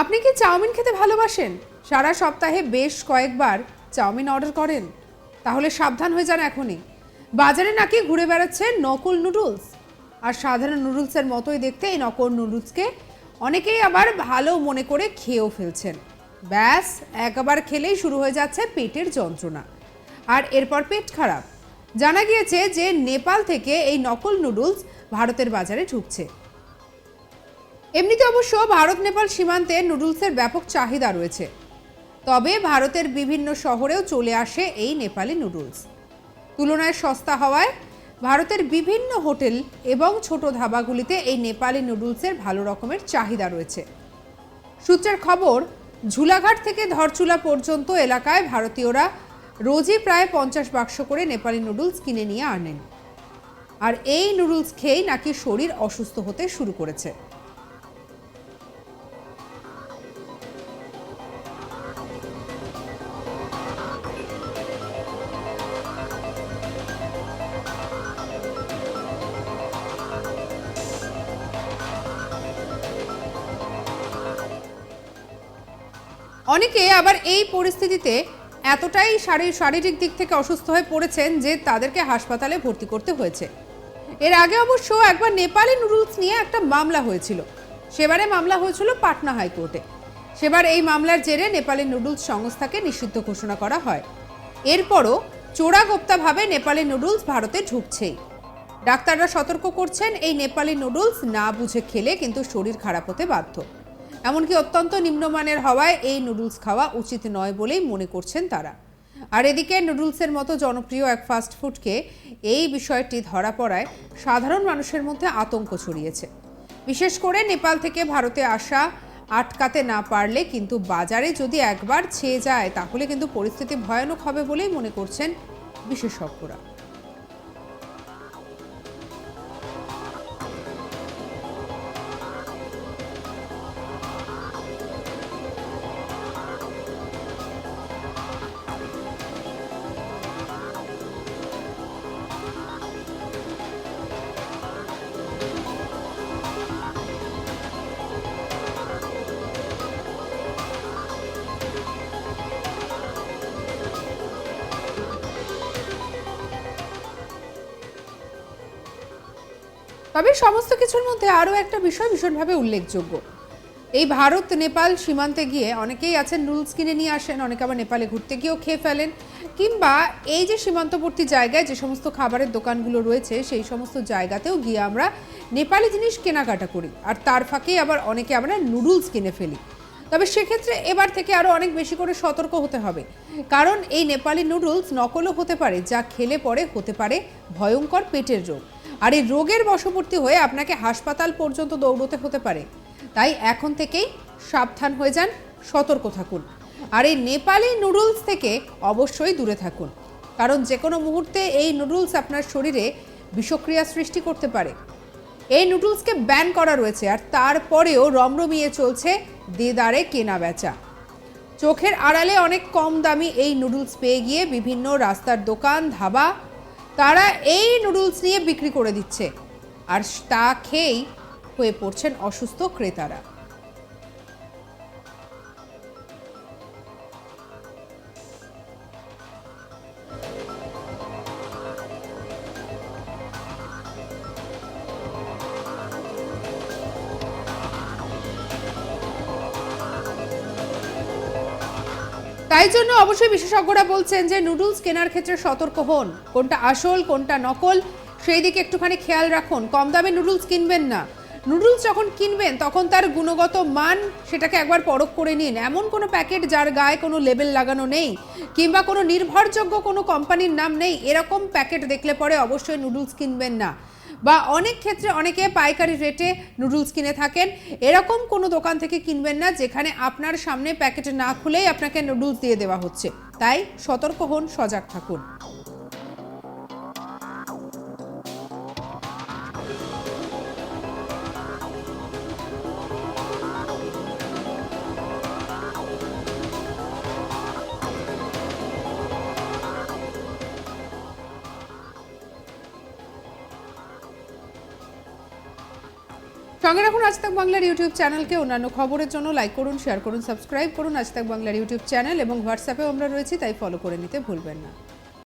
আপনি কি চাউমিন খেতে ভালোবাসেন? সারা সপ্তাহে বেশ কয়েকবার চাউমিন অর্ডার করেন। তাহলে সাবধান হয়ে যান এখনই। বাজারে নাকি ঘুরে বেড়াচ্ছে নকল নুডলস। আর সাধারণ নুডলসের মতোই দেখতে এই নকল নুডলসকে অনেকেই আবার ভালো মনে করে খেয়েও ফেলছেন। ব্যাস, একবার খেলেই শুরু হয়ে যাচ্ছে পেটের যন্ত্রণা। আর এরপর পেট খারাপ। জানা গিয়েছে যে নেপাল থেকে এই নকল নুডলস ভারতের বাজারে ঢুকছে। এমনিতে অবশ্য ভারত, নেপাল সীমান্তে নুডলসের ব্যাপক চাহিদা রয়েছে। তবে ভারতের বিভিন্ন শহরেও চলে আসে এই নেপালি নুডলস। তুলনায় সস্তা হওয়ায় ভারতের বিভিন্ন হোটেল এবং ছোট ধাবাগুলিতে এই নেপালি নুডলসের ভালো রকমের চাহিদা রয়েছে। সূত্রের খবর, ঝুলাঘাট থেকে ধরচুলা পর্যন্ত এলাকায় ভারতীয়রা রোজই প্রায় পঞ্চাশ বাক্স করে নেপালি নুডলস কিনে নিয়ে আনেন। আর এই নুডলস খেয়েই নাকি শরীর অসুস্থ হতে শুরু করেছে। অনেকে আবার এই পরিস্থিতিতে এতটাই শারীর- শারীরিক দিক থেকে অসুস্থ হয়ে পড়েছেন যে তাদেরকে হাসপাতালে ভর্তি করতে হয়েছে। এর আগে অবশ্য একবার নেপালি নুডলস নিয়ে একটা মামলা হয়েছিল। সেবারে মামলা হয়েছিল পাটনা হাইকোর্টে। সেবার এই মামলার জেরে নেপালি নুডলস সংস্থাকে নিষিদ্ধ ঘোষণা করা হয়। এরপরও চোরাগোপ্তাভাবে নেপালি নুডলস ভারতে ঢুকছেই। ডাক্তাররা সতর্ক করছেন, এই নেপালি নুডলস না বুঝে খেলে কিন্তু শরীর খারাপ হতে বাধ্য। এমনকি অত্যন্ত নিম্নমানের হওয়ায় এই নুডলস খাওয়া উচিত নয় বলেই মনে করছেন তারা। আর এদিকে নুডলসের মতো জনপ্রিয় এক ফাস্টফুডকে এই বিষয়টি ধরা পড়ায় সাধারণ মানুষের মধ্যে আতঙ্ক ছড়িয়েছে। বিশেষ করে নেপাল থেকে ভারতে আসা আটকাতে না পারলে কিন্তু বাজারে যদি একবার ছেয়ে যায় তাহলে কিন্তু পরিস্থিতি ভয়ানক হবে বলেই মনে করছেন বিশেষজ্ঞরা। তবে সমস্ত কিছুর মধ্যে আরও একটা বিষয় ভীষণভাবে উল্লেখযোগ্য। এই ভারত, নেপাল সীমান্তে গিয়ে অনেকেই আছেন, নুডলস কিনে নিয়ে আসেন, অনেকে আবার নেপালে ঘুরতে গিয়েও খেয়ে ফেলেন। কিংবা এই যে সীমান্তবর্তী জায়গায় যে সমস্ত খাবারের দোকানগুলো রয়েছে, সেই সমস্ত জায়গাতেও গিয়ে আমরা নেপালি জিনিস কেনাকাটা করি। আর তার ফাঁকে আবার অনেকে আমরা নুডলস কিনে ফেলি। তবে সেক্ষেত্রে এবার থেকে আরও অনেক বেশি করে সতর্ক হতে হবে। কারণ এই নেপালি নুডলস নকলও হতে পারে, যা খেলে পরে হতে পারে ভয়ঙ্কর পেটের রোগ। আর এই রোগের বশবর্তী হয়ে আপনাকে হাসপাতাল পর্যন্ত দৌড়তে হতে পারে। তাই এখন থেকেই সাবধান হয়ে যান, সতর্ক থাকুন। আর এই নেপালি নুডলস থেকে অবশ্যই দূরে থাকুন। কারণ যে কোনো মুহূর্তে এই নুডলস আপনার শরীরে বিষক্রিয়া সৃষ্টি করতে পারে। এই নুডলসকে ব্যান করা রয়েছে আর তারপরেও রমরমিয়ে চলছে দেদারে কেনা বেচা চোখের আড়ালে অনেক কম দামি এই নুডলস পেয়ে গিয়ে বিভিন্ন রাস্তার দোকান, ধাবা তারা এই নুডলস নিয়ে বিক্রি করে দিচ্ছে। আর তা খেয়েই হয়ে পড়ছেন অসুস্থ ক্রেতারা। তাই জন্য অবশ্যই বিশেষজ্ঞরা বলছেন যে নুডলস কেনার ক্ষেত্রে সতর্ক হন। কোনটা আসল, কোনটা নকল, সেই দিকে একটুখানি খেয়াল রাখুন। কম দামে নুডলস কিনবেন না। নুডলস যখন কিনবেন, তখন তার গুণগত মান সেটাকে একবার পরখ করে নিন। এমন কোনো প্যাকেট যার গায়ে কোনো লেবেল লাগানো নেই, কিংবা কোনো নির্ভরযোগ্য কোনো কোম্পানির নাম নেই, এরকম প্যাকেট দেখলে পরে অবশ্যই নুডলস কিনবেন না। বা অনেক ক্ষেত্রে অনেকে পাইকারি রেটে নুডলস কিনে থাকেন। এরকম কোনো দোকান থেকে কিনবেন না, যেখানে আপনার সামনে প্যাকেট না খুলেই আপনাকে নুডলস দিয়ে দেওয়া হচ্ছে। তাই সতর্ক হন, সজাগ থাকুন। সঙ্গে রাখুন আজ তাক বাংলার ইউটিউব চ্যানেলকে। অন্যান্য খবরের জন্য লাইক করুন, শেয়ার করুন, সাবস্ক্রাইব করুন আজ তাক বাংলার ইউটিউব চ্যানেল এবং হোয়াটসঅ্যাপেও আমরা রয়েছি, তাই ফলো করে নিতে ভুলবেন না।